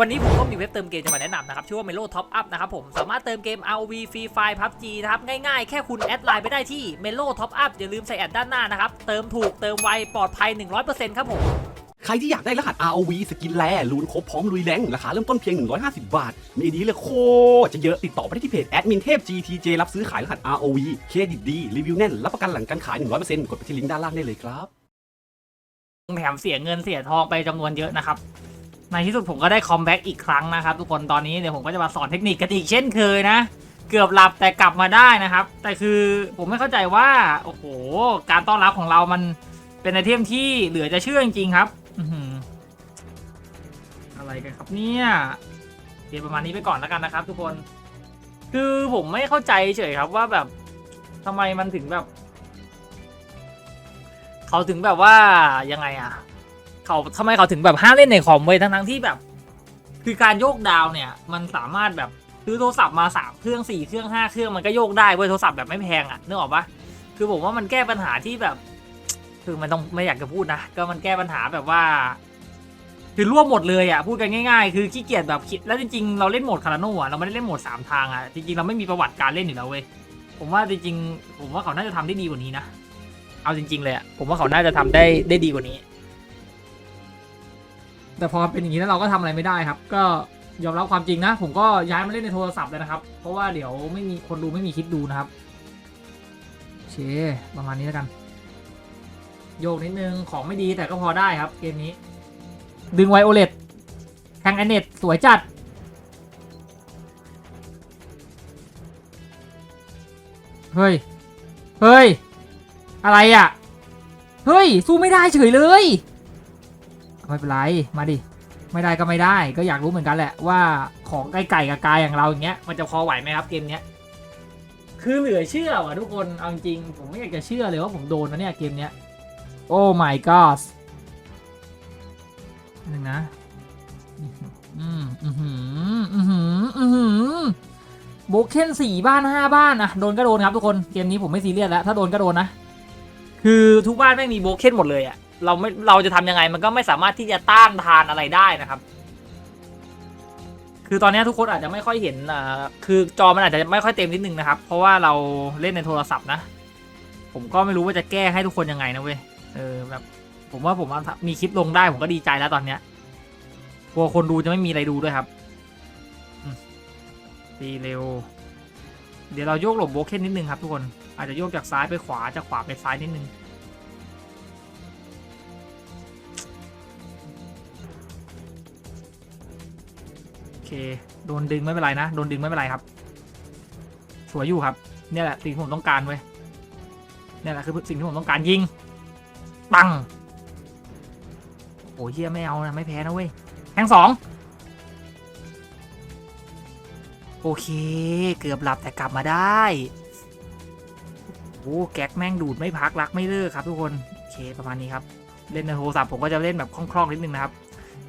วันนี้ผมก็มีเว็บเติมเกมจะมาแนะนำนะครับ ชื่อว่า Melo Top Up นะครับผม สามารถเติมเกม ROV Free Fire PUBG นะครับ ง่ายๆ แค่คุณแอดไลน์ไปได้ที่ Melo Top Up อย่าลืมใส่แอดด้านหน้านะครับ เติมถูกเติมไว ปลอดภัย 100%ครับผม ใครที่อยากได้รหัส ROV สกินแลลูนครบพร้อมลุยแรงราคาเริ่มต้นเพียง 150 บาท มีดีเลยโคตรจะเยอะติดต่อไปได้ที่เพจแอดมินเทพ GTJ รับซื้อขายรหัส ROV เครดิตดีรีวิวแน่นรับประกันหลังการขาย 100%กดไปที่ลิงก์ด้านล่างได้เลยครับแถมเสียเงินเสียทองไปจำนวนเยอะนะครับ ในที่สุดผมก็ได้คอมแบ็กอีกครั้งนะครับทุกคนตอนนี้เดี๋ยวผมก็จะมาสอนเทคนิคกันอีกเช่นเคยนะ เกือบหลับแต่กลับมาได้นะครับ แต่คือผมไม่เข้าใจว่า โอ้โห การต้อนรับของเรามันเป็นไอเทมที่เหลือจะเชื่อจริงๆครับอะไรกันครับเนี่ยเดี๋ยวประมาณนี้ไปก่อนแล้วกันนะครับ ทุกคน คือผมไม่เข้าใจเฉยครับว่าแบบทำไมมันถึงแบบ เขาถึงแบบว่ายังไงอะ เขาทำไมเขาถึงแบบห้ามเล่นในคอมเว้ยทั้งทั้งๆที่แบบ คือการโยกดาวเนี่ยมันสามารถแบบซื้อโทรศัพท์มาสามเครื่องสี่เครื่องห้าเครื่องมันก็โยกได้เว้ยโทรศัพท์แบบไม่แพงอะนึกออกปะคือผมว่ามันแก้ปัญหาที่แบบ คือมันต้องไม่อยากจะพูดนะก็มันแก้ปัญหาแบบว่า คือร่วมหมดเลยอะพูดกันง่าย ๆ คือขี้เกียจแบบคิดแล้วจริงๆเราเล่นโหมดคาราโน่อะเราไม่ได้เล่นโหมดสามทางอะจริงๆเราไม่มีประวัติการเล่นอยู่แล้วเว้ยผมว่าจริงๆผมว่าเขาน่าจะทำได้ดีกว่านี้นะเอาจริง ๆ เลยอะผมว่าเขาน่าจะทำได้ได้ดีกว่านี้ แต่พอเป็นอย่างนี้แล้วเราก็ทำอะไรไม่ได้ครับ ก็ยอมรับความจริงนะ ผมก็ย้ายมาเล่นในโทรศัพท์เลยนะครับ เพราะว่าเดี๋ยวไม่มีคนดูไม่มีคิดดูนะครับโอเคประมาณนี้แล้วกัน โยกนิดนึงของไม่ดีแต่ก็พอได้ครับ เกมนี้ ดึงไวโอเลตแทงแอนเน็ตสวยจัดเฮ้ย เฮ้ย อะไรอะ เฮ้ย สู้ไม่ได้เฉยเลย ไม่เป็นไรมาดิไม่ได้ก็ไม่ได้ ก็อยากรู้เหมือนกันแหละว่าของไก่ไก่กับกายอย่างเราอย่างเงี้ยมันจะพอไหวไหมครับเกมเนี้ยคือเหลือเชื่อว่ะทุกคนเอาจริงผมไม่อยากจะเชื่อเลยว่าผมโดนนะเนี่ยเกมเนี้ยโอ้ my god หนึ่งนะอืมอืมอืมอืมอืมอืมอืมโบเคนสี่บ้านห้าบ้านอะโดนก็โดนครับทุกคนเกมนี้ผมไม่ซีเรียสแล้วถ้าโดนก็โดนนะ คือทุกบ้านแม่งมีโบเคนหมดเลยอะ เราไม่เราจะทำยังไงมันก็ไม่สามารถที่จะต้านทานอะไรได้นะครับ คือตอนนี้ทุกคนอาจจะไม่ค่อยเห็นอ่าคือจอมันอาจจะไม่ค่อยเต็มนิดนึงนะครับ เพราะว่าเราเล่นในโทรศัพท์นะ ผมก็ไม่รู้ว่าจะแก้ให้ทุกคนยังไงนะเว้ยเออแบบผมว่าผมมีคลิปลงได้ผมก็ดีใจแล้วตอนเนี้ยกลัวคนดูจะไม่มีอะไรดูด้วยครับตีเร็ว เดี๋ยวเราโยกหลบโบเคนนิดนึงครับทุกคน อาจจะโยกจากซ้ายไปขวาจากขวาไปซ้ายนิดนึง เค โดนดึงไม่เป็นไรนะ โดนดึงไม่เป็นไรครับ สวยอยู่ครับ เนี่ยแหละสิ่งที่ผมต้องการเว้ย เนี่ยแหละคือสิ่งที่ผมต้องการยิง ปัง โอ้ยเฮียไม่เอานะไม่แพ้นะเว้ยแทงสองโอเค เกือบหลับแต่กลับมาได้โอ้แก๊กแม่งดูดไม่พักรักไม่เลิกครับทุกคน โอเคประมาณนี้ครับ เล่นในโทรศัพท์ผมก็จะเล่นแบบคล่องๆนิดนึงนะครับ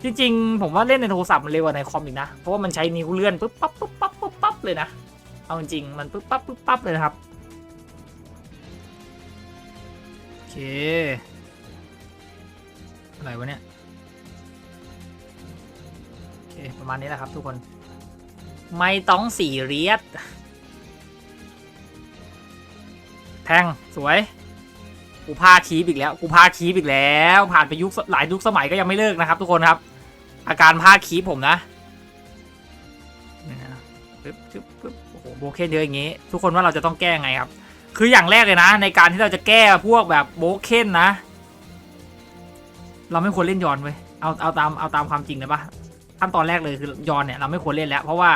จริงๆ ผมว่าเล่นในโทรศัพท์มันเร็วกว่าในคอมอีกนะ เพราะว่ามันใช้นิ้วเลื่อนปุ๊บปั๊บปุ๊บปั๊บปุ๊บปั๊บเลยนะ เอาจริงมันปุ๊บปั๊บปุ๊บปั๊บเลยนะครับ โอเค อะไรวะเนี่ย โอเค ประมาณนี้แหละครับทุกคน ไม่ต้องสี่เรียสแทง สวย กูพาคีบอีกแล้ว กูพาคีบอีกแล้ว ผ่านไปยุคหลายยุคสมัยก็ยังไม่เลิกนะครับ ทุกคนครับ อาการพาคีบผมนะปึ๊บปึ๊บปึ๊บโอ้โหโบเคนเยอะอย่างงี้ ทุกคนว่าเราจะต้องแก้ไงครับ คืออย่างแรกเลยนะ ในการที่เราจะแก้พวกแบบโบเคนนะ เราไม่ควรเล่นยอนเว้ยเอาเอาตามเอาตามความจริงเลยปะขั้นตอนแรกเลยคือยอนเนี่ยเราไม่ควรเล่นแล้ว เพราะว่า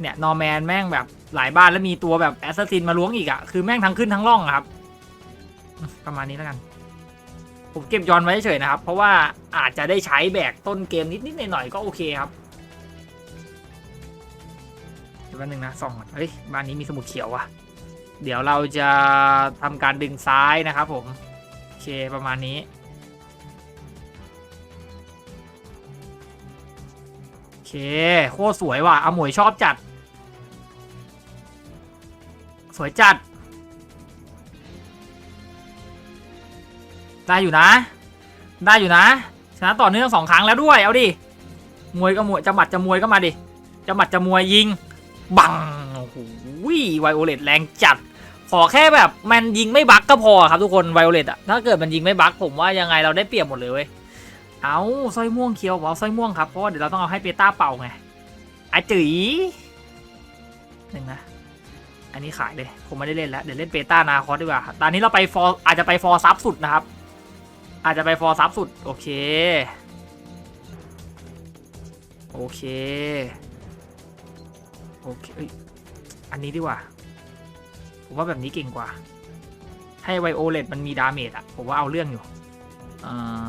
เนี่ยนอร์แมนแม่งแบบหลายบ้านแล้วมีตัวแบบแอสซัสซินมาล้วงอีกอะคือแม่งทั้งขึ้นทั้งล่องอะครับ ประมาณนี้แล้วกัน ผมเก็บย้อนไว้เฉยนะครับ เพราะว่าอาจจะได้ใช้แบกต้นเกมนิดๆหน่อยๆก็โอเคครับเดี๋ยวแป๊บนึงนะส่องก่อนเฮ้ยบ้านนี้มีสมุดเขียวว่ะ เดี๋ยวเราจะทำการดึงซ้ายนะครับผม โอเคประมาณนี้โอเคโคตรสวยว่ะอาหมวยชอบจัด สวยจัด ได้อยู่นะ ได้อยู่นะ ชนะต่อเนื่องสองครั้งแล้วด้วย เอาดิ มวยก็มวยจะหมัดจะมวยก็มาดิ จะหมัดจะมวยยิง บัง โอ้โหไวโอเลตแรงจัด ขอแค่แบบมันยิงไม่บักก็พอครับทุกคน ไวโอเลตอะถ้าเกิดมันยิงไม่บักผมว่ายังไงเราได้เปรียบหมดเลยเว้ย เอาสร้อยม่วงเคียวเอาสร้อยม่วงครับ เพราะว่าเดี๋ยวเราต้องเอาให้เปต้าเป่าไงอาจื๋ยหนึ่งนะอันนี้ขายเลย ผมไม่ได้เล่นแล้ว เดี๋ยวเล่นเปต้านาคอสดีกว่า ตอนนี้เราไปฟอร์อาจจะไปฟอร์ซับสุดนะครับ อาจจะไปฟอร์ซับสุด โอเค โอเค โอเคอันนี้ดีกว่า ผมว่าแบบนี้เก่งกว่า ให้ไวโอเลตมันมีดาเมจอะผมว่าเอาเรื่องอยู่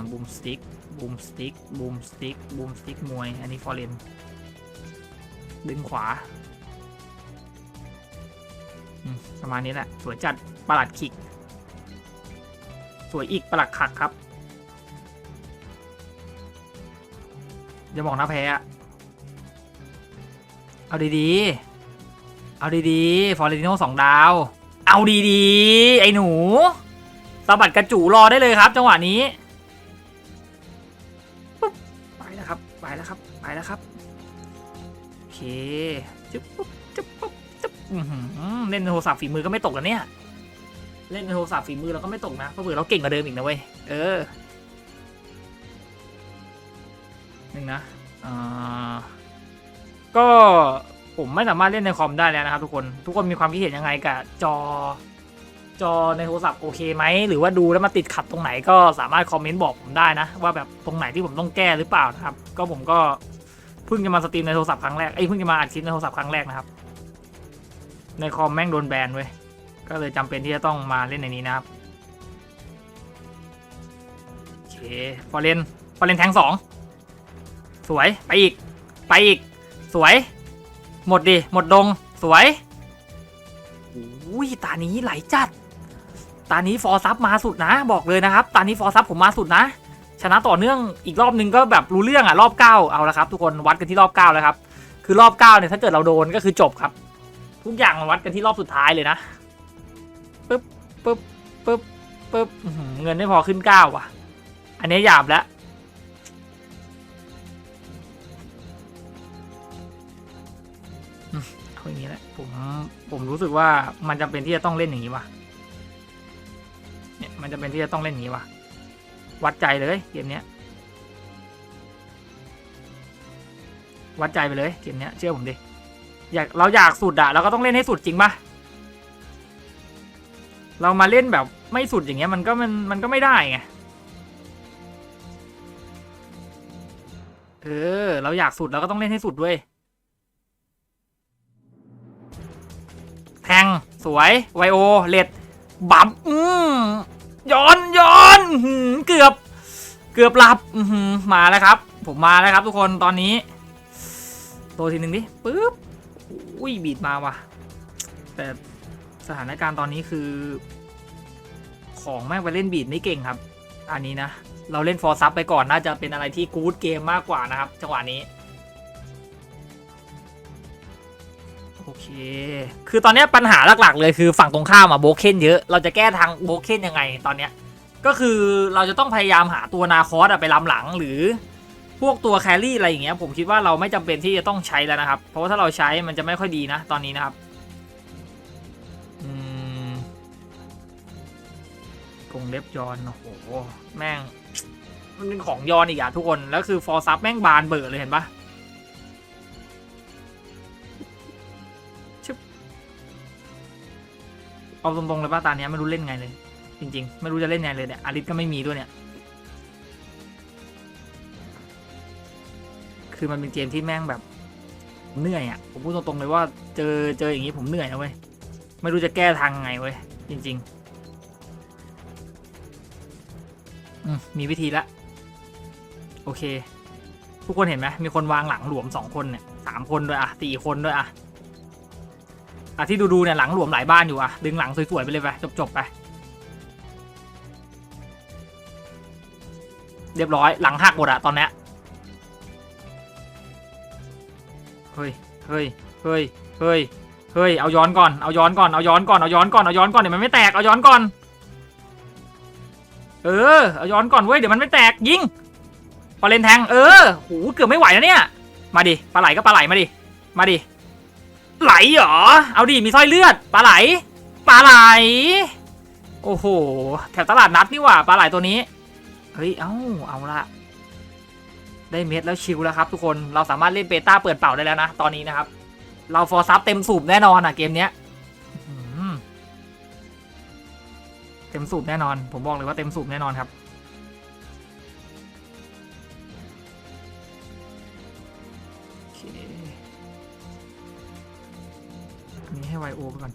บูมสติ๊กบูมสติ๊กบูมสติ๊กบูมสติ๊กมวย อันนี้ฟอร์เรนดึงขวาประมาณนี้แหละสวยจัดประหลัดขิก สวยอีกประหลัดขักครับ อย่าบอกนะแพ้อะเอาดีๆ เอาดีๆ ฟอร์เรติโนสองดาว เอาดีๆ ไอ้หนูสะบัดกระจูรอได้เลยครับ จังหวะนี้ปุ๊บไปแล้วครับ ไปแล้วครับ ไปแล้วครับ โอเค จุ๊บปุ๊บจุ๊บปุ๊บอื้อหือเล่นโทรศัพท์ฝีมือก็ไม่ตกแล้วเนี่ย เล่นในโทรศัพท์ฝีมือเราก็ไม่ตกนะเพราะเผื่อเราเก่งกว่าเดิมอีกนะเว้ย เออ งนะอ่าก็ผมไม่สามารถเล่นในคอมได้แล้วนะครับทุกคน ทุกคนมีความคิดเห็นยังไงกับจอ จอในโทรศัพท์โอเคไหม หรือว่าดูแล้วมาติดขัดตรงไหนก็สามารถคอมเมนต์บอกผมได้นะ ว่าแบบตรงไหนที่ผมต้องแก้หรือเปล่านะครับ ก็ผมก็เพิ่งจะมาสตรีมในโทรศัพท์ครั้งแรกเอ้ยเพิ่งจะมาอัดคลิปในโทรศัพท์ครั้งแรกนะครับ ในคอมแม่งโดนแบนเว้ย ก็เลยจำเป็นที่จะต้องมาเล่นในนี้นะครับโอเคฟอร์เรนฟอร์เรนแทงสอง สวยไปอีก ไปอีก สวย หมดดิหมดดง สวยอุ้ยตานี้ไหลจัด ตานี้ฟอร์ซับมาสุดนะ บอกเลยนะครับ ตานี้ฟอร์ซับผมมาสุดนะ ชนะต่อเนื่องอีกรอบนึงก็แบบรู้เรื่องอะรอบเก้าเอาละครับ ทุกคนวัดกันที่รอบเก้าแล้วครับ คือรอบเก้าเนี่ยถ้าเกิดเราโดนก็คือจบครับ ทุกอย่างวัดกันที่รอบสุดท้ายเลยนะปึ๊บปึ๊บปึ๊บปึ๊บเงินไม่พอขึ้นเก้าว่ะ อันนี้หยาบแล้ว ผมรู้สึกว่ามันจำเป็นที่จะต้องเล่นอย่างนี้ว่ะเนี่ยมันจำเป็นที่จะต้องเล่นอย่างนี้ว่ะวัดใจเลยเกมเนี้ย วัดใจไปเลยเกมเนี้ยเชื่อผมดิอยากเราอยากสุดอะเราก็ต้องเล่นให้สุดจริงปะเรามาเล่นแบบไม่สุดอย่างเงี้ยมันก็มันมันก็ไม่ได้ไงเออเราอยากสุดเราก็ต้องเล่นให้สุดด้วย แทงสวยไวโอเลดบัมอืมย้อนย้อนเกือบเกือบหลับมาแล้วครับ ผมมาแล้วครับทุกคนตอนนี้ตัวทีหนึ่งดิปึ๊บอุ้ยบีดมาว่ะ แต่สถานการณ์ตอนนี้คือ ของแม่งไปเล่นบีดไม่เก่งครับ อันนี้นะ เราเล่นฟอร์ซับไปก่อนน่าจะเป็นอะไรที่กู๊ดเกมมากกว่านะครับ จังหวะนี้ โอเค คือตอนนี้ปัญหาหลักๆ เลยคือฝั่งตรงข้ามอะโบเคนเยอะ เราจะแก้ทางโบเคนยังไงตอนเนี้ย ก็คือเราจะต้องพยายามหาตัวนาคอสอะไปลำหลังหรือ พวกตัวแครี่อะไรอย่างเงี้ย ผมคิดว่าเราไม่จำเป็นที่จะต้องใช้แล้วนะครับ เพราะว่าถ้าเราใช้มันจะไม่ค่อยดีนะ ตอนนี้นะครับกงเล็บยอนโอ้โห แม่ง มันเป็นของยอนอีกอะทุกคน แล้วคือฟอร์ซับแม่งบานเบอร์เลยเห็นปะ เอาตรงๆเลยป่ะตาเนี้ยไม่รู้เล่นไงเลย จริง ๆ ไม่รู้จะเล่นไงเลยเนี่ยอาริสก็ไม่มีด้วยเนี่ย คือมันเป็นเกมที่แม่งแบบเหนื่อยอะ่ะผมพูดตรงๆเลยว่าเจอเจออย่างนี้ผมเหนื่อยนะเว้ยไม่รู้จะแก้ทางไงเว้ยจริง ๆ อืมมีวิธีละโอเค ทุกคนเห็นไหมมีคนวางหลังหลวมสองคนเนี่ยสามคนด้วยอะสี่คนด้วยอะ อะที่ดูๆเนี่ยหลังหลวมหลายบ้านอยู่อะดึงหลังสวยๆไปเลยไปจบๆไป เรียบร้อยหลังหักหมดอะตอนเนี้ยเฮ้ยเฮ้ยเฮ้ยเฮ้ยเฮ้ยเอาย้อนก่อนเอาย้อนก่อนเอาย้อนก่อนเอาย้อนก่อนเอาย้อนก่อนเดี๋ยวมันไม่แตกเอาย้อนก่อน เออเอาย้อนก่อนเว้ยเดี๋ยวมันไม่แตกยิงพอเลนแทงเออหูเกือบไม่ไหวแล้วเนี่ยมาดิปลาไหลก็ปลาไหลมาดิมาดิ ไหลเหรอ เอาดิมีสร้อยเลือดปลาไหลปลาไหล โอ้โห แถวตลาดนัดนี่หว่าปลาไหลตัวนี้ เฮ้ย เอ้า เอาละ ได้เม็ดแล้วชิลแล้วครับทุกคน เราสามารถเล่นเบต้าเปิดเป่าได้แล้วนะ ตอนนี้นะครับ เราฟอร์ซับเต็มสูบแน่นอนอะเกมเนี้ยเต็มสูบแน่นอน ผมบอกเลยว่าเต็มสูบแน่นอนครับ ให้ไวโอไปก่อน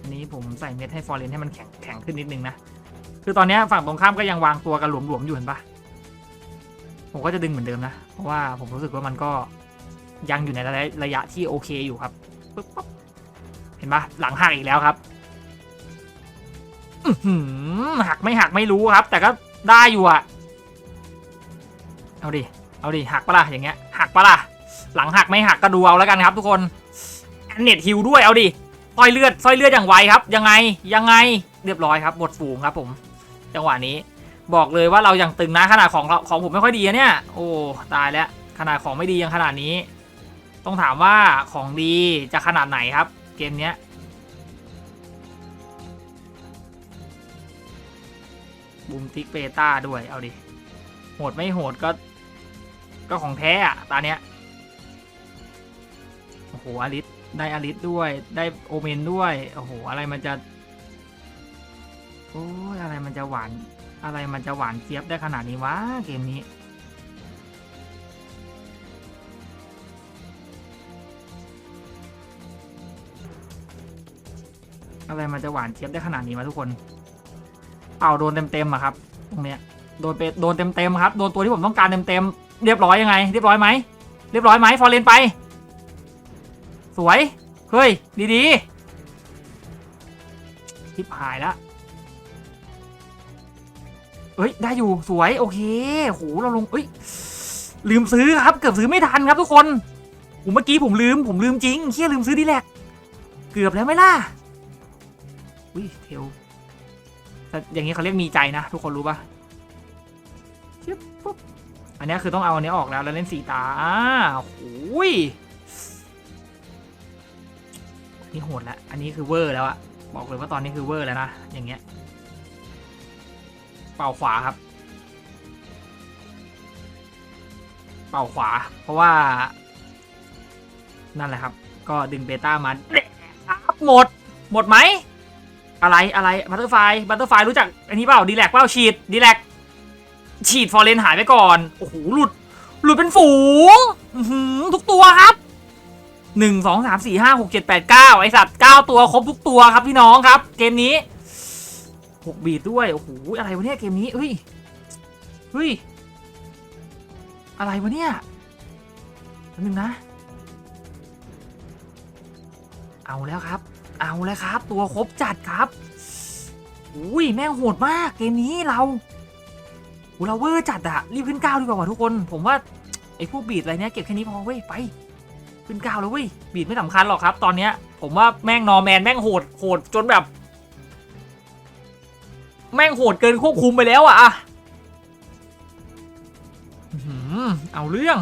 อันนี้ผมใส่เม็ดให้ฟอร์เรนให้มันแข็งแข็งขึ้นนิดนึงนะ คือตอนนี้ฝั่งตรงข้ามก็ยังวางตัวกันหลวมๆอยู่เห็นปะผมก็จะดึงเหมือนเดิมนะ เพราะว่าผมรู้สึกว่ามันก็ยังอยู่ในระยะระยะที่โอเคอยู่ครับปึ๊บป๊บเห็นปะหลังหักอีกแล้วครับหักไม่หักไม่รู้ครับ แต่ก็ได้อยู่อะเอาดิ เอาดิหักปะล่ะอย่างเงี้ยหักปะล่ะหลังหักไม่หักก็ดูเอาแล้วกันครับทุกคน เน็ตฮิวด้วยเอาดิสร้อยเลือดสร้อยเลือดอย่างไวครับ ยังไงยังไงเรียบร้อยครับหมดฝูงครับผม จังหวะนี้บอกเลยว่าเรายังตึงนะขนาดของของผมไม่ค่อยดีอะเนี่ย โอ้ตายแล้วขนาดของไม่ดียังขนาดนี้ ต้องถามว่าของดีจะขนาดไหนครับ เกมเนี้ยบูมติกเปต้าด้วยเอาดิโหดไม่โหดก็ ก็ของแท้อะตาเนี้ยโอ้โหอลิส ได้อลิสด้วย ได้โอเมนด้วย โอ้โห อะไรมันจะ โอ้ยอะไรมันจะหวาน อะไรมันจะหวานเจี๊ยบได้ขนาดนี้วะ เกมนี้ อะไรมันจะหวานเจี๊ยบได้ขนาดนี้วะทุกคน เป่าโดนเต็มๆอะครับ ตรงเนี้ย โดนไปโดนเต็มๆครับ โดนตัวที่ผมต้องการเต็มๆ เรียบร้อยยังไง เรียบร้อยไหม เรียบร้อยไหม ฟอร์เรนไป สวย เฮ้ย ดีๆทิปหายแล้วเอ้ย ได้อยู่สวย โอเคโหเราลงเอ้ย ลืมซื้อครับ เกือบซื้อไม่ทันครับทุกคนผมเมื่อกี้ผมลืม ผมลืมจริงเคียลืมซื้อดีแลกเกือบแล้วไหมล่ะอุ้ยเทลแต่อย่างนี้เขาเรียกมีใจนะ ทุกคนรู้ปะชึบปุ๊บอันนี้คือต้องเอาอันนี้ออกแล้วแล้วเล่นสีตาอ้าโอ้ย นี่โหดแล้ว อันนี้คือเวอร์แล้วอะบอกเลยว่าตอนนี้คือเวอร์แล้วนะ อย่างเงี้ย เป่าขวาครับ เป่าขวา เพราะว่า นั่นแหละครับ ก็ดึงเบต้ามาครับหมด หมดไหม อะไร อะไร บัตเตอร์ไฟ บัตเตอร์ไฟรู้จัก อันนี้เปล่า ดีแลกเปล่า ฉีด ดีแลก ฉีดฟอร์เรนหายไปก่อน โอ้โห หลุด หลุดเป็นฝูงทุกตัวครับ หนึ่งสองสามสี่ห้าหกเจ็ดแปดเก้าไอสัตว์เก้าตัวครบทุกตัวครับพี่น้องครับ เกมนี้หกบีดด้วย โอ้โห อะไรวะเนี่ยเกมนี้เฮ้ยเฮ้ย อะไรวะเนี่ยแป๊บนึงนะ เอาแล้วครับ เอาแล้วครับ ตัวครบจัดครับอุ้ยแม่งโหดมากเกมนี้เราเราเวอร์จัดอะรีบขึ้นก้าวดีกว่าทุกคน ผมว่าไอ้พวกบีดอะไรเนี้ยเก็บแค่นี้พอเว้ยไป ขึ้นก้าวแล้วเว้ยบีดไม่สำคัญหรอกครับ ตอนเนี้ยผมว่าแม่งนอร์แมนแม่งโหดโหดจนแบบ แม่งโหดเกินควบคุมไปแล้วอะอะเอาเรื่อง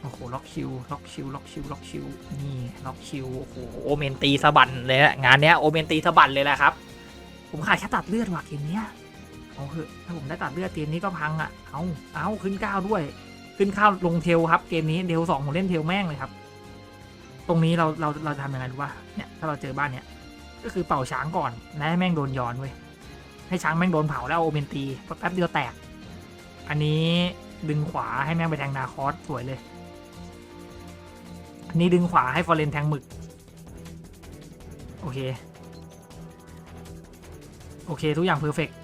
โอ้โหล็อกคิวล็อกคิวล็อกคิวล็อกคิวนี่ล็อกคิวโอ้โหโอเมนตีสะบันเลยอะงานเนี้ยโอเมนตีสะบันเลยแหละครับ ผมขาดแค่ตัดเลือดว่ะเกมเนี้ยเอาเถอะถ้าผมได้ตัดเลือดเกมนี้ก็พังอะเอาเอาขึ้นก้าวด้วย ขึ้นข้าวลงเทลครับ เกมนี้เทลสองผมเล่นเทลแม่งเลยครับ ตรงนี้เราเราเราจะทำยังไงรู้ป่ะเนี่ยถ้าเราเจอบ้านเนี้ยก็คือเป่าช้างก่อนแล้วให้แม่งโดนย้อนเว้ยให้ช้างแม่งโดนเผาแล้วเอาโอเมนตีแป๊บเดียวแตก อันนี้ดึงขวาให้แม่งไปแทงนาคอสสวยเลย อันนี้ดึงขวาให้ฟอร์เรนแทงหมึก โอเค โอเค ทุกอย่างเพอร์เฟกต์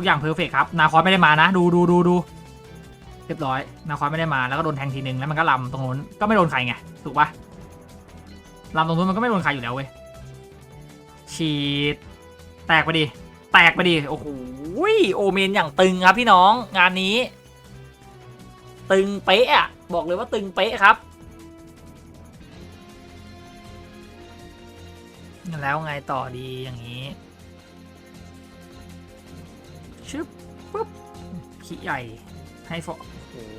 ทุกอย่างเพอร์เฟกครับ นาคอสไม่ได้มานะ ดูดูดูดูเรียบร้อย นาคอสไม่ได้มาแล้วก็โดนแทงทีนึงแล้วมันก็ลำตรงนู้นก็ไม่โดนใครไงถูกปะลำตรงนู้นมันก็ไม่โดนใครอยู่แล้วเว้ยฉีดแตกไปดิแตกไปดิโอ้โหโอเมนอย่างตึงครับพี่น้องงานนี้ ตึงเป๊ะอะบอกเลยว่าตึงเป๊ะครับแล้วไงต่อดีอย่างนี้ ชึบปุ๊บขี้ใหญ่ให้ฟอโอ้โห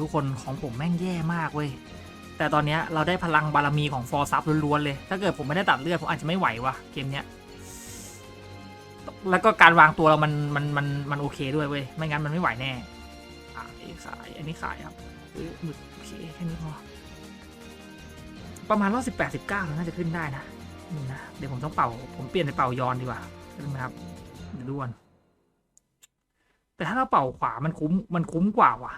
ทุกคนของผมแม่งแย่มากเว้ย แต่ตอนนี้เราได้พลังบารมีของฟอร์ซับล้วนๆเลย ถ้าเกิดผมไม่ได้ตัดเลือดผมอาจจะไม่ไหววะเกมเนี้ย แล้วก็การวางตัวเรามันมันมันมันโอเคด้วยเว้ย ไม่งั้นมันไม่ไหวแน่ขายขาย อันนี้ขายครับเออโอเคแค่นี้พอ ประมาณรอบสิบแปดสิบเก้าน่าจะขึ้นได้นะนี่นะ เดี๋ยวผมต้องเป่า ผมเปลี่ยนไปเป่ายอนดีกว่าใช่ไหมครับเดี๋ยวด่วน แต่ถ้าเราเป่าขวามันคุ้มมันคุ้มกว่าว่ะ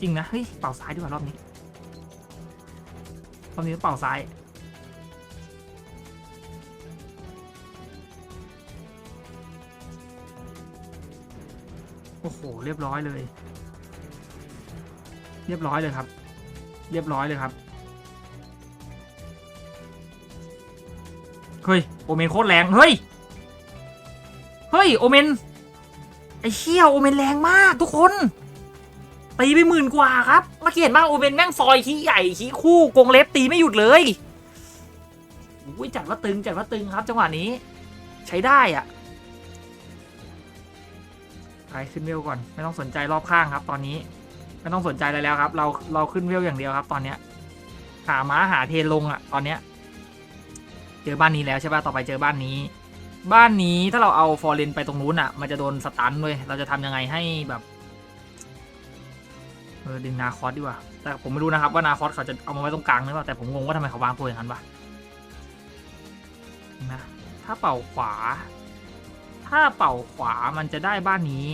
จริงนะเฮ้ยเป่าซ้ายดีกว่ารอบนี้รอบนี้เป่าซ้ายโอ้โห เรียบร้อยเลย เรียบร้อยเลยครับ เรียบร้อยเลยครับ เฮ้ย โอเมนโคตรแรง เฮ้ย้ยโอเมนไอ้เชี่ยโอเมนแรงมากทุกคนตีไปหมื่นกว่าครับเมื่อกี้เห็นบ้างโอเมนแม่งซอยขี้ใหญ่ขี้คู่กงเล็บตีไม่หยุดเลยอุ้ยจัดว่าตึงจัดว่าตึงครับ จังหวะนี้ ใช้ได้อะไปขึ้นเวลก่อน ไม่ต้องสนใจรอบข้างครับ ตอนนี้ ไม่ต้องสนใจอะไรแล้วครับ เราเราขึ้นเวลอย่างเดียวครับ ตอนเนี้ยหาม้าหาเทนลงอะ ตอนเนี้ย เจอบ้านนี้แล้วใช่ป่ะต่อไปเจอบ้านนี้ บ้านนี้ถ้าเราเอาฟอร์เรนไปตรงนู้นอะ มันจะโดนสตันด้วยเราจะทำยังไงให้แบบเออดึงนาคอสดีกว่า แต่ผมไม่รู้นะครับว่านาคอสเขาจะเอามาไว้ตรงกลางหรือเปล่า แต่ผมงงว่าทำไมเขาวางตัวอย่างนั้นวะนะ ถ้าเป่าขวา ถ้าเป่าขวามันจะได้บ้านนี้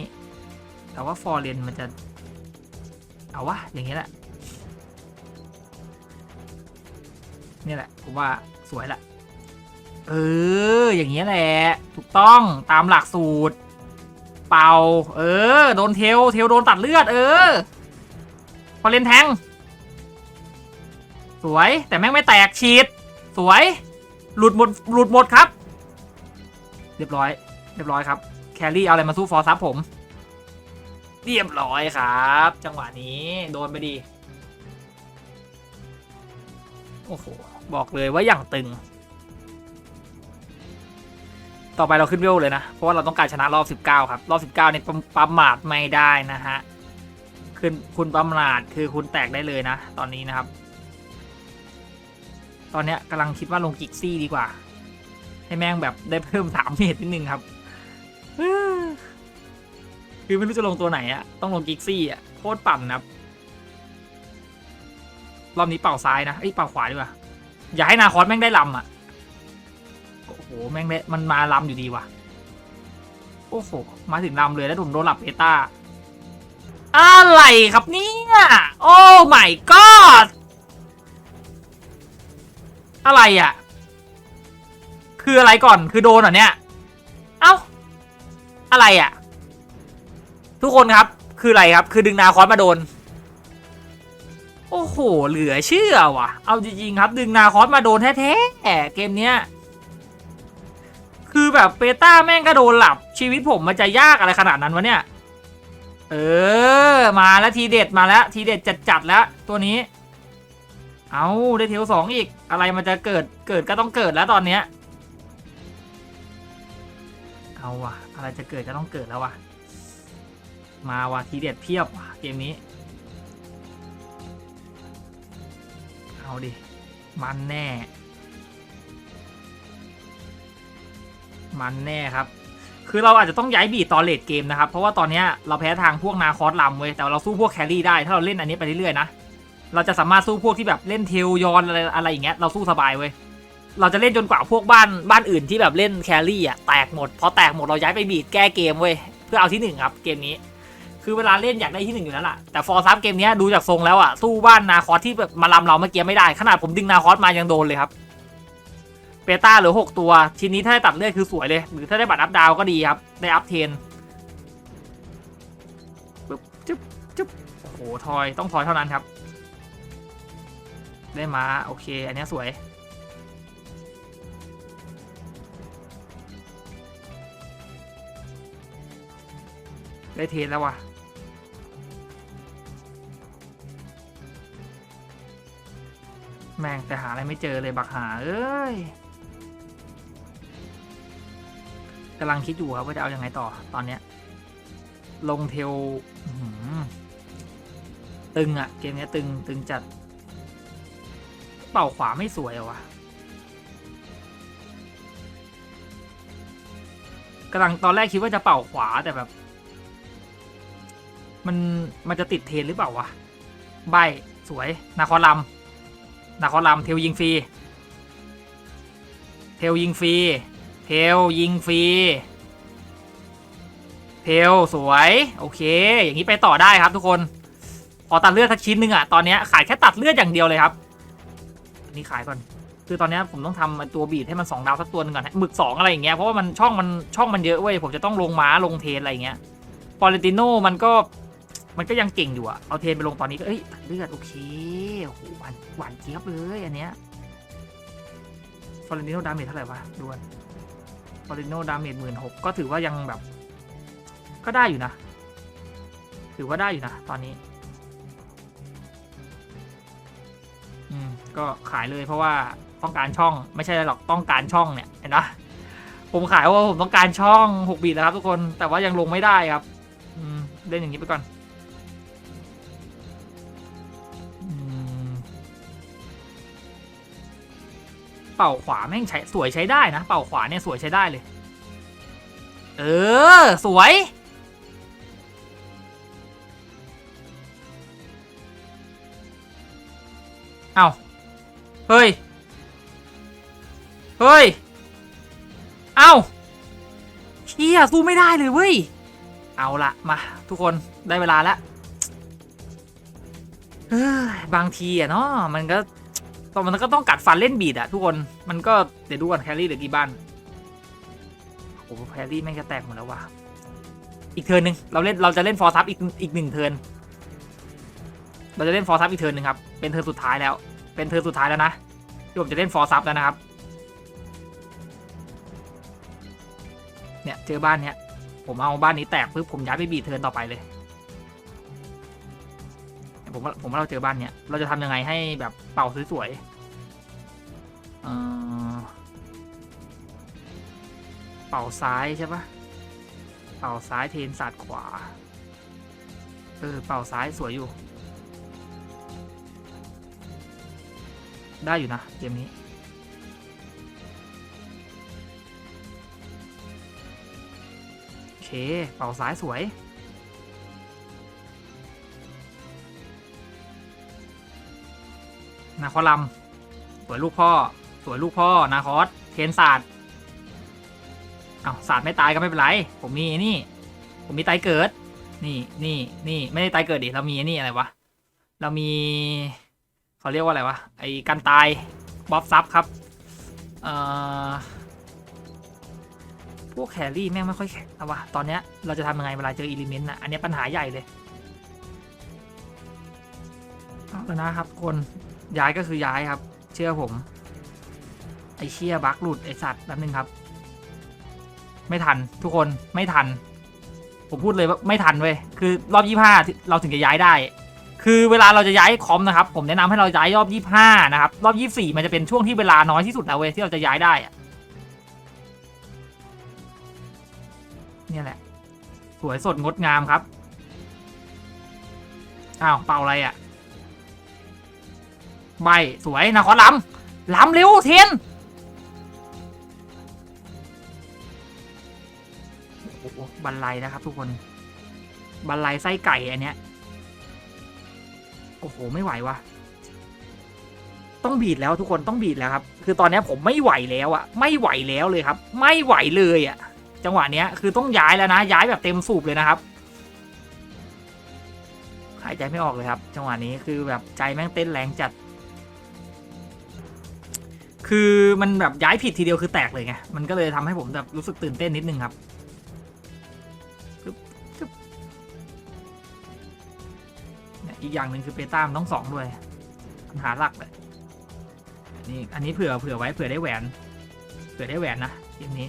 แต่ว่าฟอร์เรนมันจะ เอาวะ อย่างนี้แหละ นี่แหละ ผมว่าสวยแหละ เออ อย่างนี้ยแหละ ถูกต้องตามหลักสูตร เป่า เออ โดนเทล เทลโดนตัดเลือด เออ พอเล่นแทง สวยแต่แม่งไม่แตกฉีด สวย หลุดหมด หลุดหมดครับ เรียบร้อย เรียบร้อยครับ แครี่เอาอะไรมาสู้ฟอร์ซับผม เรียบร้อยครับ จังหวะนี้โดนไปดี โอ้โห บอกเลยว่าอย่างตึง ต่อไปเราขึ้นเวลเลยนะ เพราะว่าเราต้องการชนะรอบ 19 ครับ รอบ 19เนี่ยประประมาทไม่ได้นะฮะคือคุณประมาทคือคุณแตกได้เลยนะ ตอนนี้นะครับ ตอนเนี้ยกำลังคิดว่าลงกิกซี่ดีกว่า ให้แม่งแบบได้เพิ่มสามเมตรนิดนึงครับคือไม่รู้จะลงตัวไหนอะต้องลงกิกซี่อะโคตรปั่นนะครับรอบนี้เป่าซ้ายนะเอ้เป่าขวาดีกว่าอย่าให้นาคอสแม่งได้ลำอะ โอ้โหแม่งได้มันมาลำอยู่ดีว่ะ โอ้โห มาถึงลำเลยแล้วผมโดนหลับเอต้า อะไรครับเนี่ยโอ้ my god อะไรอะ คืออะไรก่อนคือโดนเหรอเนี่ย เอ้า อะไรอะ ทุกคนครับ คืออะไรครับ คือดึงนาคอสมาโดน โอ้โห เหลือเชื่อว่ะ เอาจริงๆครับ ดึงนาคอสมาโดนแท้ๆเกมเนี้ย คือแบบเปต้าแม่งก็โดนหลับ ชีวิตผมมันจะยากอะไรขนาดนั้นวะเนี่ย เออ มาแล้วทีเด็ดมาแล้ว ทีเด็ดจัดๆแล้วตัวนี้ เอาได้เทลสองอีก อะไรมันจะเกิดเกิดก็ต้องเกิดแล้วตอนเนี้ย เอาว่ะ อะไรจะเกิดก็ต้องเกิดแล้วว่ะ มาว่ะทีเด็ดเพียบว่ะเกมนี้ เอาดิ มันแน่ มันแน่ครับ คือเราอาจจะต้องย้ายบีดตอนเลดเกมนะครับ เพราะว่าตอนนี้เราแพ้ทางพวกนาคอสลำเว้ย แต่เราสู้พวกแครี่ได้ ถ้าเราเล่นอันนี้ไปเรื่อยๆนะ เราจะสามารถสู้พวกที่แบบเล่นเทลยอนอะไรอะไรอย่างเงี้ย เราสู้สบายเว้ย เราจะเล่นจนกว่าพวกบ้านบ้านอื่นที่แบบเล่นแครี่อะแตกหมด พอแตกหมดเราย้ายไปบีดแก้เกมเว้ย เพื่อเอาที่หนึ่งครับเกมนี้ คือเวลาเล่นอยากได้ที่หนึ่งอยู่แล้วล่ะ แต่ฟอร์ซับเกมนี้ดูจากทรงแล้วอะสู้บ้านนาคอสที่แบบมาลำเราเมื่อกี้ไม่ได้ ขนาดผมดึงนาคอสมายังโดนเลยครับ เปต้าเหลือหกตัวทีนี้ถ้าได้ตัดเลือดคือสวยเลย หรือถ้าได้บัตรอัพดาวก็ดีครับ ได้อัพเทนปึ๊บจุ๊บจุ๊บโอ้โหทอยต้องทอยเท่านั้นครับ ได้มาโอเค อันนี้สวย ได้เทนแล้วว่ะแม่งแต่หาอะไรไม่เจอเลยบักหา เอ้ย กำลังคิดอยู่ครับว่าจะเอาอยัางไงต่อตอนเนี้ย ลงเทลตึงอะเกมเนี้ยตึงตึงจัด เป่าขวาไม่สวยเหรอวะกำลังตอนแรกคิดว่าจะเป่าขวาแต่แบบ มันมันจะติดเทนหรือเปล่าวะ ใบสวย นาคอลัมนาคอลัมเทลยิงฟรี เทลยิงฟรี เทลยิงฟรีเทลสวย โอเค อย่างนี้ไปต่อได้ครับทุกคนพอตัดเลือดสักชิ้นหนึ่งอะตอนนี้ขายแค่ตัดเลือดอย่างเดียวเลยครับนนี้ขายก่อน คือตอนนี้ผมต้องทำตัวบีดให้มันสองดาวสักตัวหนึงก่อนหมึกสองอะไรอย่างเงี้ย เพราะว่ามันช่องมันช่องมันเยอะเว้ย ผมจะต้องลงม้าลงเทนอะไรอย่างเงี้ยฟอเรนติโนมันก็มันก็ยังเก่งอยู่อะเอาเทนไปลงตอนนี้ก็เอ้ยตัดเลือดโอเคโอ้โหหวานหวานเจี๊ยบเลยอันเนี้ยฟอเรนติโนดาเมจเท่าไหร่วะดวน ฟอริโนดาเมจหมื่นหกก็ถือว่ายังแบบ ก็ได้อยู่นะ ถือว่าได้อยู่นะ ตอนนี้ อืม ก็ขายเลยเพราะว่าต้องการช่องไม่ใช่หรอกต้องการช่องเนี่ยเห็นปะผมขายเพราะว่าผมต้องการช่องหกบีทแล้วครับทุกคนแต่ว่ายังลงไม่ได้ครับ อืม เล่นอย่างนี้ไปก่อน เป่าขวาแม่งใช้สวยใช้ได้นะ เป่าขวาเนี่ยสวยใช้ได้เลย เออ สวย เอาเฮ้ย เฮ้ย เอ้าเชี่ยสู้ไม่ได้เลยเว้ย เอาละมา ทุกคนได้เวลาแล้วบางทีอะเนาะมันก็ อนมันก็ต้องกัดฟันเล่นบีดอะทุกคนมันก็เดี๋ยวดูก่อนแครี่เหลือกี่บ้านโอ้โหแครี่แม่งจะแตกหมดแล้วว่ะอีกเทิร์นหนึ่งเราเล่นเราจะเล่นฟอร์ซับอีกอีกหนึ่งเทิร์นเราจะเล่นฟอร์ซับอีกเทิร์นหนึ่งครับเป็นเทิร์นสุดท้ายแล้ว เป็นเทิร์นสุดท้ายแล้วนะที่ผมจะเล่นฟอร์ซับแล้วนะครับเนี่ยเจอบ้านเนี้ยผมเอาบ้านนี้แตกปุ๊บผมย้ายไปบีดเทิร์นต่อไปเลยผมว่าผมว่าเราเจอบ้านเนี้ยเราจะทำยังไงให้แบบเป่าสวยๆ เป่าซ้ายใช่ปะเป่าซ้ายเทนศาสตร์ขวา เออ เป่าซ้ายสวยอยู่ ได้อยู่นะเกมนี้ โอเค เป่าซ้ายสวยนาคอลัมสวยลูกพ่อ วยลูกพ่อนาคอสเทนศาสตร์เอาศาสตร์ไม่ตายก็ไม่เป็นไร ผมมีนี่ ผมมีไตเกิด นี่นี่นี่ไม่ได้ไตเกิดดิเรามีนี่อะไรวะ เรามีเขาเรียกว่าอะไรวะ ไอ้กันตายบ๊อบซับครับ เอ่อ พวกแครี่แม่งไม่ค่อยแข็งนะวะ ตอนเนี้ยเราจะทำยังไงเวลาเจออิเลเมนต์นะอันนี้ปัญหาใหญ่เลยเอาแล้วนะครับคนย้ายก็คือย้ายครับ เชื่อผม ไอเชี่ยบักหลุด ไอสัตว์แป๊บนึงครับ ไม่ทันทุกคนไม่ทัน ผมพูดเลยว่าไม่ทันเว้ยคือรอบยี่ห้าเราถึงจะย้ายได้ คือเวลาเราจะย้ายคอมนะครับ ผมแนะนำให้เราย้ายรอบยี่ห้านะครับ รอบยี่สี่มันจะเป็นช่วงที่เวลาน้อยที่สุดแล้วเว้ยที่เราจะย้ายได้เนี่ยแหละ สวยสดงดงามครับอ้าวเป่าอะไรอะ่ะใบสวยนะขอลำลำเร็วเทียน บันไลนะครับ ทุกคนบันไลไส้ไก่อันเนี้ยโอ้โหไม่ไหววะต้องบีดแล้วทุกคนต้องบีดแล้วครับ คือตอนนี้ผมไม่ไหวแล้วอะไม่ไหวแล้วเลยครับ ไม่ไหวเลยอะจังหวะเนี้ยคือต้องย้ายแล้วนะ ย้ายแบบเต็มสูบเลยนะครับหายใจไม่ออกเลยครับ จังหวะนี้คือแบบใจแม่งเต้นแรงจัด คือมันแบบย้ายผิดทีเดียวคือแตกเลยไงมันก็เลยทำให้ผมแบบรู้สึกตื่นเต้นนิดนึงครับ อีกอย่างหนึ่งคือเปต้ามต้องสองด้วยปัญหาหลักเลยนี่อันนี้เผื่อเผื่อไว้เผื่อได้แหวน เผื่อได้แหวนนะทีมนี้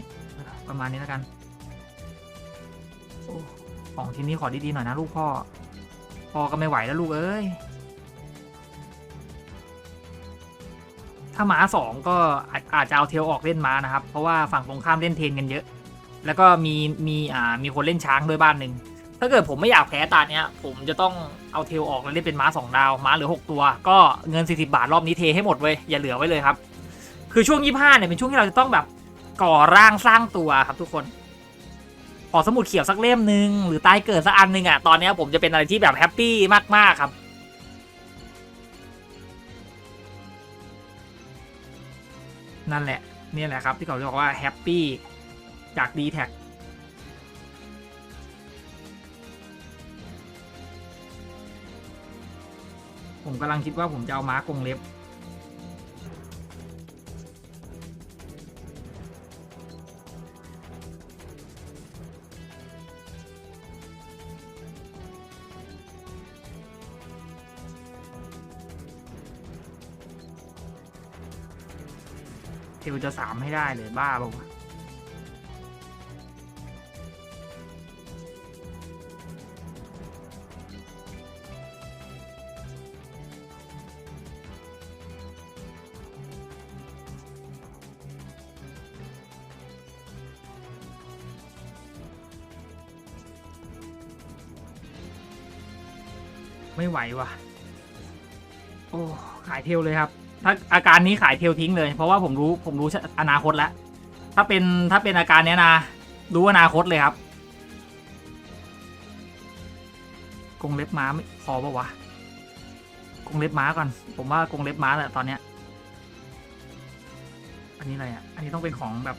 ประมาณนี้แล้วกันโอ้ของทีนี้ขอดีๆหน่อยนะลูกพ่อพ่อก็ไม่ไหวแล้วลูกเอ้ยถ้าม้าสองก็อาจอาจจะเอาเทลออกเล่นม้านะครับ เพราะว่าฝั่งตรงข้ามเล่นเทนกันเยอะ แล้วก็มีมีอ่ามีคนเล่นช้างด้วยบ้านหนึ่งถ้าเกิดผมไม่อยากแพ้ตาเนี้ย ผมจะต้อง เอาเทลออกแล้วเล่นเป็นม้าสองดาวม้าเหลือหกตัว ก็เงิน 40 บาทรอบนี้เทให้หมดเว้ยอย่าเหลือไว้เลยครับ คือช่วง 25เนี่ยเป็นช่วงที่เราจะต้องแบบก่อร่างสร้างตัวครับทุกคนขอสมุดเขียวสักเล่มหนึ่งหรือตายเกิดสักอันหนึ่งอะตอนนี้ผมจะเป็นอะไรที่แบบแฮปปี้มากๆครับนั่นแหละนี่แหละครับที่เขาเรียกว่าแฮปปี้จากดีแท็ก ผมกำลังคิดว่าผมจะเอาม้ากรงเล็บ เทลจะสามให้ได้เลยบ้าป่าวะ ไม่ไหวว่ะ โอ้ขายเทลเลยครับ ถ้าอาการนี้ขายเทลทิ้งเลย เพราะว่าผมรู้ผมรู้อนาคตแล้ว ถ้าเป็นถ้าเป็นอาการเนี้ยนะ รู้อนาคตเลยครับ กงเล็บม้าไม่พอปะวะ กงเล็บม้าก่อน ผมว่ากงเล็บม้าแหละตอนเนี้ย อันนี้อะไรอะ อันนี้ต้องเป็นของแบบ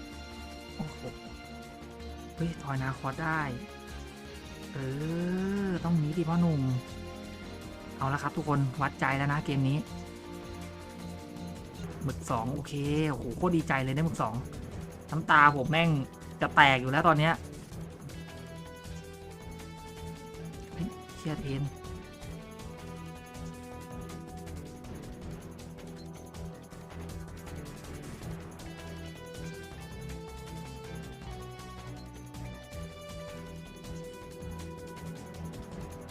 โอ้โห เฮ้ยทอยนาคอสได้ เออ ต้องนี้ดิพ่อหนุ่ม เอาละครับทุกคนวัดใจแล้วนะเกมนี้หมึกสองโอเคโอ้โหโคตรดีใจเลยได้หมึกสองน้ำตาผมแม่งจะแตกอยู่แล้วตอนเนี้ยเชียร์เทน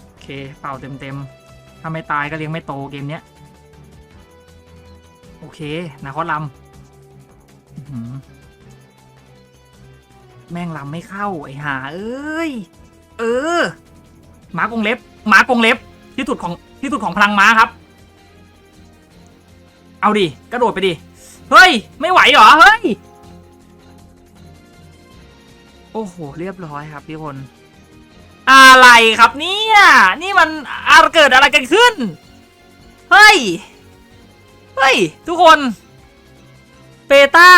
โอเคเป่าเต็มเต็มๆ ถ้าไม่ตายก็เลี้ยงไม่โตเกมเนี้ย โอเค นาคอสลำอื้อหือแม่งลำไม่เข้า ไอ้หา เอ้ย เออหมากรงเล็บหมากรงเล็บ ที่สุดของที่สุดของพลังม้าครับ เอาดิ กระโดดไปดิ เฮ้ย ไม่ไหวเหรอ เฮ้ย โอ้โห เรียบร้อยครับพี่พล อะไรครับเนี่ยนี่มันอะไรเกิดอะไรกันขึ้น เฮ้ย เฮ้ย ทุกคนเปต้า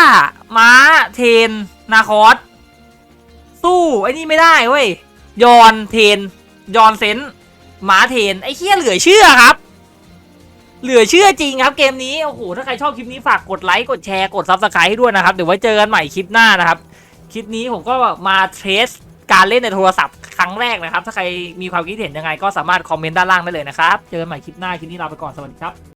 ม้าเทน นาคอสสู้ ไอ้นี่ไม่ได้เว้ยยอนเทนยอนเซนม้าเทน ไอ้เคี้ยเหลือเชื่อครับ เหลือเชื่อจริงครับเกมนี้ โอ้โห ถ้าใครชอบคลิปนี้ฝากกดไลค์ กดแชร์ กดซับสไครต์ให้ด้วยนะครับ เดี๋ยวไว้เจอกันใหม่คลิปหน้านะครับ คลิปนี้ผมก็มาเทส การเล่นในโทรศัพท์ครั้งแรกนะครับ ถ้าใครมีความคิดเห็นยังไงก็สามารถคอมเมนต์ด้านล่างได้เลยนะครับ เจอกันใหม่คลิปหน้า คลิปนี้ลาไปก่อน สวัสดีครับ